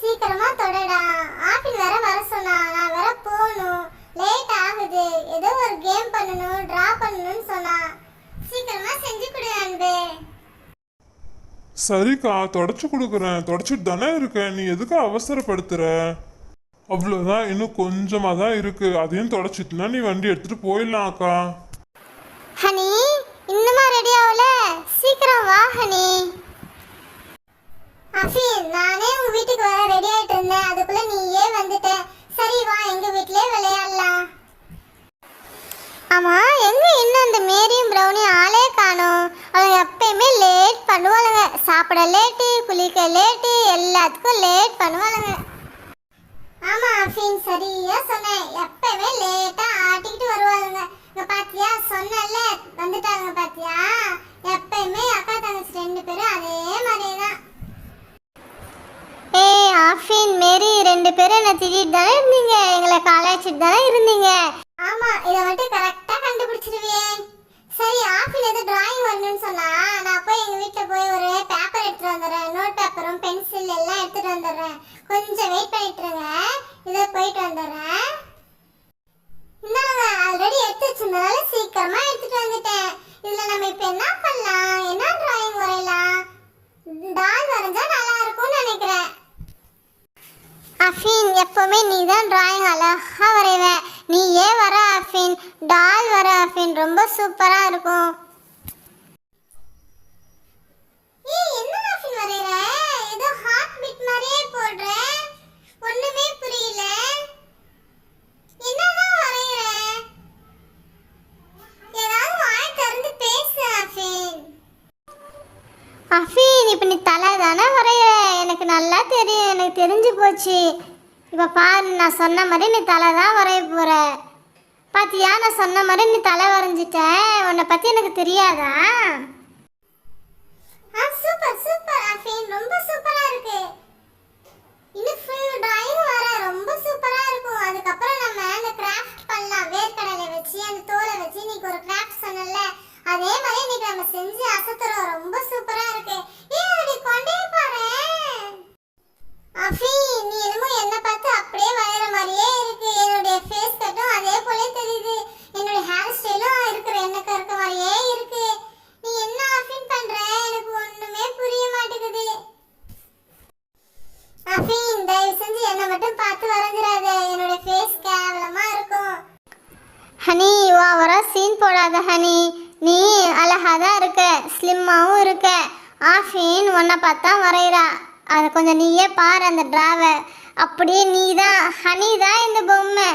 சீக்கிரமா தொடடா. ஆப்பிள் வேற வர சொன்னா நான் வேற போகணும். லேட் ஆகுது. ஏதோ ஒரு கேம் பண்ணணும் டிரா பண்ணணும்னு சொன்னா. சீக்கிரமா செஞ்சு கொடு அன்பு. சரிக்கா தொடச்சு கொடுக்குறேன். தொடச்சிட்டு தானே இருக்கேன். நீ எதுக்கு அவசரப்படுத்துற? அவ்வளோதான் இன்னும் கொஞ்சமாக தான் இருக்கு. அதையும் தொடச்சிட்டுனா நீ வண்டி எடுத்துட்டு போயிடலாம் அக்கா. ஹனி இன்னுமா ரெடி ஆகல? சீக்கிரம் வா ஹனி அஃபீன் நானே உங்க வீட்டுக்கு வர ரெடி ஆயிட்டு இருந்தேன் அதுக்குள்ள நீயே வந்துட்ட சரி வா எங்க வீட்லயே விளையாடலாம் ஆமா எங்க இன்னும் இந்த மேரியும் ப்ரௌனியும் ஆளே காணும். அவங்க எப்பயுமே லேட் பண்ணுவாளுங்க. சாப்பிட லேட்டு குளிக்க லேட்டு எல்லாத்துக்கும் லேட் பண்ணுவாளுங்க. ஆமா அஃபீன் சரியா சொன்னேன். எப்பயுமே லேட்டா ஆட்டிக்கிட்டு வருவாளுங்க. இங்க பாத்தியா சொன்னல வந்துட்டாங்க பாத்தியா? எப்பயுமே அக்கா தங்கச்சி ரெண்டு பேரும் அதே மாதிரியே தான் ஏய் ஆஃபின் மேரி ரெண்டு பேரும் என்ன திட்டிட்டு தானே இருந்தீங்க? எங்களை காலேஜிட்டு தானே இருந்தீங்க? ஆமா இதை மட்டும் கரெக்ட் கண்டுபிடிச்சிருவேன். சரி ஆஃபின் ஏதோ டிராயிங் வரணும்னு சொன்னா நான் போய் எங்க வீட்டில் போய் ஒரு பேப்பர் எடுத்துட்டு வந்துடுறேன். நோட் பேப்பரும் பென்சில் எல்லாம் எடுத்துட்டு வந்துடுறேன். கொஞ்சம் வெயிட் பண்ணிட்டுருங்க இதை போயிட்டு வந்துடுறேன். இந்தாங்க ஆல்ரெடி எடுத்து வச்சிருந்தனால சீக்கிரமா எடுத்துட்டு வந்துட்டேன். இதுல நம்ம இப்ப என்ன பண்ணலாம்? என்ன டிராயிங் வரையலாம்? டால் வரைஞ்சா நல்லா இருக்கும்னு நினைக்கிறேன். அஃபீன் எப்பவுமே நீ தான் டிராயிங் அழகா வரைவேன். நீ ஏன் வர அஃபின் டால் வர அஃபின் ரொம்ப சூப்பரா இருக்கும். ஏதோ மாதிரியே போடுற. ஒண்ணுமே புரியல. ஏதாவது வாய் திறந்து அஃபீன் இப்போ நீ தலை தானே வரைய எனக்கு நல்லா தெரியும். எனக்கு தெரிஞ்சு போச்சு. இப்போ பாரு நான் சொன்ன மாதிரி நீ தலை தான் வரைய போகிற பாத்தியா நான் சொன்ன மாதிரி நீ தலை வரைஞ்சிட்ட. உன்னை பற்றி எனக்கு தெரியாதா சூப்பர் சூப்பர் அஃபீன் ரொம்ப சூப்பரா இருக்கு இன்னும் ஃபுல் டிராயிங் வர ரொம்ப சூப்பரா இருக்கும் அதுக்கப்புறம் நம்ம அந்த கிராஃப்ட் பண்ணலாம் வேர்க்கடலை வச்சு அந்த தோலை வச்சு இன்னைக்கு ஒரு கிராஃப்ட் சொன்னல அதே மாதிரி இன்னைக்கு நம்ம செஞ்சு அசத்துறோம் ரொம்ப சூப்பரா இருக்கு ஏன் அப்படி கொண்டே பாரு அஃபி நீ என்னமோ என்ன பார்த்து அப்படியே வரைகிற மாதிரியே இருக்கு என்னுடைய ஃபேஸ் கட்டும் அதே போலே தெரியுது என்னுடைய ஹேர் ஸ்டைலும் இருக்கிற எனக்கு இருக்க மாதிரியே இருக்கு நீ என்ன அஃபின் பண்ற எனக்கு ஒண்ணுமே புரிய மாட்டேங்குது அஃபீன் தயவு செஞ்சு என்னை மட்டும் பார்த்து வரைஞ்சிடாத என்னோட ஃபேஸ் கேவலமா இருக்கும் ஹனி ஓவரா சீன் போடாத ஹனி. நீ அழகா தான் இருக்க ஸ்லிம்மாவும் இருக்க. ஆஃபின் உன்னை பார்த்தா வரைகிறா அதை கொஞ்சம் நீயே பாரு அந்த டிராவை அப்படியே நீ தான் ஹனி தான் இந்த பொம்மை.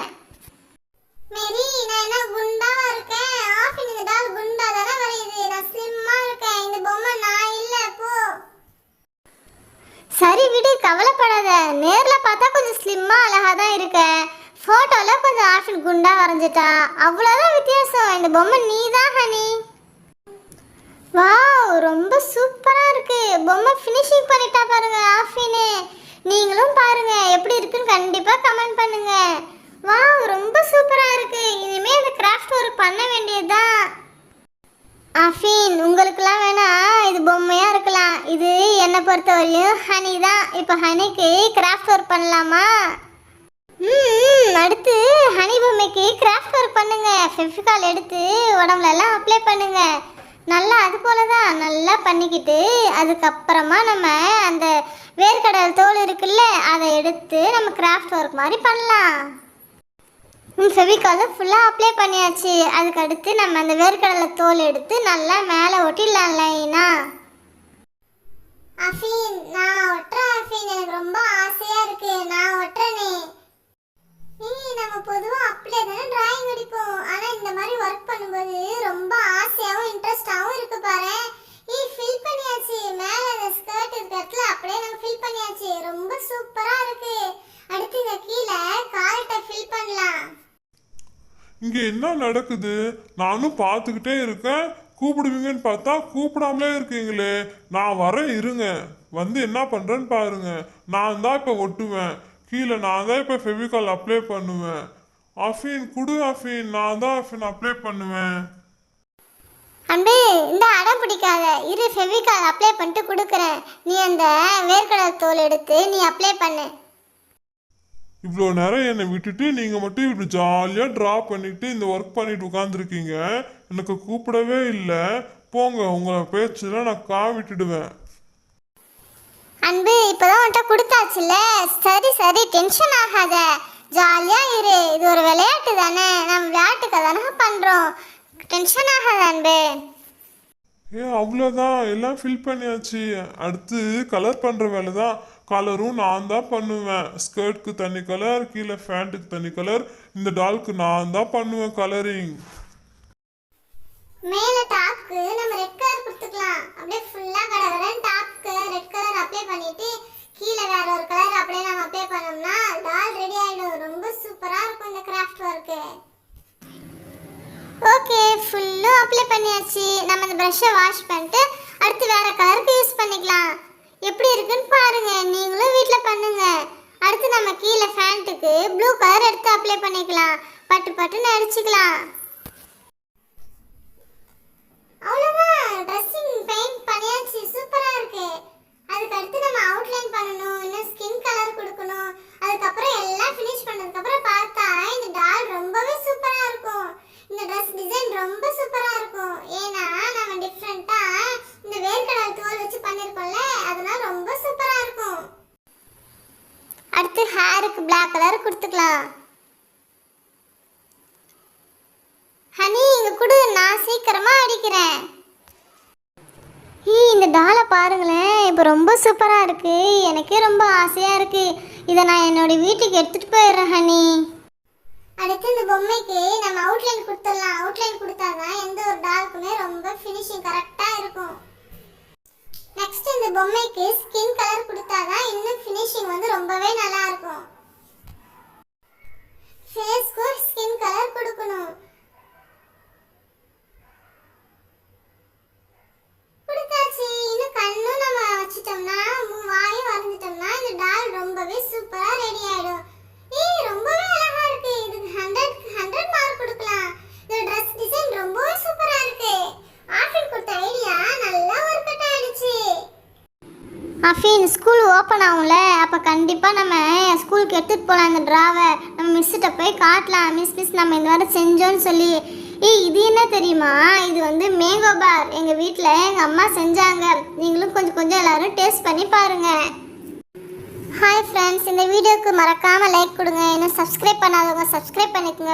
மேரி நான் என்ன குண்டாவா இருக்கேன்? ஆஃபின் இந்த டால் குண்டா தானே வரையுது. நான் ஸ்லிம்மா இருக்கேன். இந்த பொம்மை நான் இல்லை போ. சரி விடு கவலைப்படாத. நேர்ல பார்த்தா கொஞ்சம் ஸ்லிம்மா அழகா தான் இருக்க. ஃபோட்டோவில் கொஞ்சம் ஆஃபில் குண்டாக வரைஞ்சிட்டா? அவ்வளோதான் வித்தியாசம். இந்த பொம்மை நீ தான் ஹனி. வாவ் ரொம்ப சூப்பராக இருக்குது பொம்மை ஃபினிஷிங் பண்ணிட்டா பாருங்க ஆஃபின்னு நீங்களும் பாருங்கள் எப்படி இருக்குன்னு கண்டிப்பாக கமெண்ட் பண்ணுங்கள் வாவ் ரொம்ப சூப்பராக இருக்குது இனிமேல் இந்த கிராஃப்ட் ஒர்க் பண்ண வேண்டியதுதான். அஃபீன் உங்களுக்குலாம் வேணா இது பொம்மையாக இருக்கலாம். இது என்னை பொறுத்தவரையும் ஹனி தான் இப்போ ஹனிக்கு கிராஃப்ட் ஒர்க் பண்ணலாமா? அடுத்து ஹனி பொம்மைக்கு கிராஃப்ட் ஒர்க் பண்ணுங்க. ஃபெஃபிகால் எடுத்து உடம்புல எல்லாம் அப்ளை பண்ணுங்க. நல்லா அது போல தான் நல்லா பண்ணிக்கிட்டு அதுக்கப்புறமா நம்ம அந்த வேர்க்கடல் தோல் இருக்குல்ல அதை எடுத்து நம்ம கிராஃப்ட் ஒர்க் மாதிரி பண்ணலாம். ம் ஃபெவிகாலை ஃபுல்லாக அப்ளை பண்ணியாச்சு. அதுக்கடுத்து நம்ம அந்த வேர்க்கடலை தோல் எடுத்து நல்லா மேலே ஒட்டிடலாம் லைனா அஃபீன் நான் ஒட்டுறேன் அஃபீன். எனக்கு ரொம்ப ஆசையாக இருக்கு. நான் ஒட்டுறேனே. நம்ம பொதுவாக அப்படியே தானே டிராயிங் அடிப்போம் ஆனால் இந்த மாதிரி ஒர்க் பண்ணும்போது ரொம்ப ஆசையாகவும் இன்ட்ரெஸ்டாகவும் இருக்கு பாரு. ஏய் ஃபில் பண்ணியாச்சு. மேலே அந்த ஸ்கர்ட் இருக்க இடத்துல அப்படியே நம்ம ஃபில் பண்ணியாச்சு. ரொம்ப சூப்பராக இருக்கு. அடுத்து இந்த கீழே கால்கிட்ட ஃபில் பண்ணலாம். இங்கே என்ன நடக்குது? நானும் பார்த்துக்கிட்டே இருக்கேன். கூப்பிடுவீங்கன்னு பார்த்தா கூப்பிடாமலே இருக்கீங்களே. நான் வரேன் இருங்க. வந்து என்ன பண்ணுறேன்னு பாருங்க. நான் தான் இப்போ ஒட்டுவேன். கீழே நான் தான் இப்போ ஃபெவிகால் அப்ளை பண்ணுவேன். அஃபீன் குடு அஃபீன் நான் தான் அஃபீன் அப்ளை பண்ணுவேன். அன்பு இந்த அடம் பிடிக்காத. இரு ஃபெவிகால் அப்ளை பண்ணிட்டு கொடுக்குறேன். நீ அந்த வேர்க்கடலை தோல் எடுத்து நீ அப்ளை பண்ணு. இவ்வளோ நேரம் என்னை விட்டுட்டு நீங்கள் மட்டும் இப்படி ஜாலியாக ட்ரா பண்ணிட்டு இந்த ஒர்க் பண்ணிட்டு உட்காந்துருக்கீங்க எனக்கு கூப்பிடவே இல்லை. போங்க உங்களை பேச்சுலாம் நான் கா விட்டுடுவேன். அன்பு இப்போதான் உன்கிட்ட கொடுத்தாச்சுல்ல? சரி சரி டென்ஷன் ஆகாத. ஜாலியா இரு. இது ஒரு விளையாட்டு தானே. நம்ம விளையாட்டுக்கு தானே பண்றோம். டென்ஷன் ஆகாத அன்பு. ஏ அவ்வளோதான் எல்லாம் ஃபில் பண்ணியாச்சு. அடுத்து கலர் பண்ணுற வேலை தான் கலரும் நான் தான் பண்ணுவேன். ஸ்கர்ட்க்கு தனி கலர் கீழே ஃபேண்ட்டுக்கு தனி கலர் இந்த டால்க்கு நான் தான் பண்ணுவேன் கலரிங் மேல டாப்க்கு நம்ம ரெட் கலர் கொடுத்துக்கலாம். அப்படியே ஃபுல்லா கடகடன் டாப்க்கு ரெட் கலர் அப்ளை பண்ணிட்டு கீழே வேற ஒரு கலர் அப்படியே நம்ம அப்ளை பண்ணோம்னா டால் ரெடி ஆயிடும் ரொம்ப சூப்பரா இருக்கும் இந்த கிராஃப்ட் ஒர்க்கு ஓகே ஃபுல்லும் அப்ளை பண்ணியாச்சு. நம்ம இந்த ப்ரஷ்ஷை வாஷ் பண்ணிட்டு அடுத்து வேற கலருக்கு யூஸ் பண்ணிக்கலாம். எப்படி இருக்குன்னு பாருங்க. நீங்களும் வீட்டில் பண்ணுங்க. அடுத்து நம்ம கீழே ஃபேண்ட்டுக்கு ப்ளூ கலர் எடுத்து அப்ளை பண்ணிக்கலாம். பட்டு பட்டுன்னு அடிச்சுக்கலாம் அவ்வளோதான் ட்ரெஸ்ஸிங் பெயிண்ட் பண்ணியாச்சு சூப்பராக இருக்கு அதுக்கு அடுத்து நம்ம அவுட்லைன் பண்ணணும் இன்னும் ஸ்கின் கலர் கொடுக்கணும் அதுக்கப்புறம் எல்லாம் ஃபினிஷ் பண்ணதுக்கப்புறம் பார்த்தா இந்த டால் ரொம்பவே சூப்பராக இருக்கும் இந்த ட்ரெஸ் டிசைன் ரொம்ப சூப்பராக இருக்கும். ஏன்னா நம்ம டிஃப்ரெண்ட்டாக இந்த வேர்க்கடல் தோல் வச்சு பண்ணிருக்கோம்ல அதனால ரொம்ப சூப்பராக இருக்கும். அடுத்து ஹேருக்கு பிளாக் கலர் கொடுத்துக்கலாம். ஹனி இங்க கொடு நான் சீக்கிரமா அடிக்கிறேன். ஏய் இந்த டாலை பாருங்களேன் இப்போ ரொம்ப சூப்பராக இருக்குது எனக்கே ரொம்ப ஆசையாக இருக்குது இதை நான் என்னோட வீட்டுக்கு எடுத்துகிட்டு போயிடுறேன் ஹனி. அடுத்து இந்த பொம்மைக்கு நம்ம அவுட்லைன் கொடுத்துடலாம். அவுட்லைன் கொடுத்தாதான் எந்த ஒரு டாலுக்குமே ரொம்ப ஃபினிஷிங் கரெக்டாக இருக்கும். நெக்ஸ்ட் இந்த பொம்மைக்கு ஸ்கின் கலர் கொடுத்தாதான் இன்னும் ஃபினிஷிங் வந்து ரொம்பவே நல்லா இருக்கும். ஃபேஸ்க்கு ஸ்கின் கலர் கொடுக்கணும் கொடுத்தாச்சு இன்னும் கண்ணும் நம்ம வச்சிட்டோம்னா மூ- வாயும் வரைஞ்சிட்டோம்னா இந்த டால் ரொம்பவே சூப்பரா ரெடி ஆயிடும் ஏய் ரொம்பவே அழகா இருக்கு இதுக்கு ஹண்ட்ரட் ஹண்ட்ரட் மார்க் கொடுக்கலாம் இந்த ட்ரெஸ் டிசைன் ரொம்பவே சூப்பரா இருக்கு ஆஃபின் கொடுத்த ஐடியா நல்லா ஒர்க் அவுட் ஆயிடுச்சு அஃபீன் ஸ்கூல் ஓப்பன் ஆகும்ல அப்போ கண்டிப்பாக நம்ம ஸ்கூலுக்கு எடுத்துகிட்டு போகலாம் அந்த ட்ராவை. நம்ம மிஸ்ஸிட்ட போய் காட்டலாம். மிஸ் மிஸ் நம்ம இந்த மாதிரி செஞ்சோன்னு சொல்லி. ஏய் இது என்ன தெரியுமா? இது வந்து மேங்கோ பார் எங்கள் வீட்டில் எங்கள் அம்மா செஞ்சாங்க. நீங்களும் கொஞ்சம் கொஞ்சம் எல்லோரும் டேஸ்ட் பண்ணி பாருங்கள் ஹாய் ஃப்ரெண்ட்ஸ் இந்த வீடியோவுக்கு மறக்காமல் லைக் கொடுங்க. இன்னும் சப்ஸ்கிரைப் பண்ணாதவங்க சப்ஸ்கிரைப் பண்ணிக்கோங்க.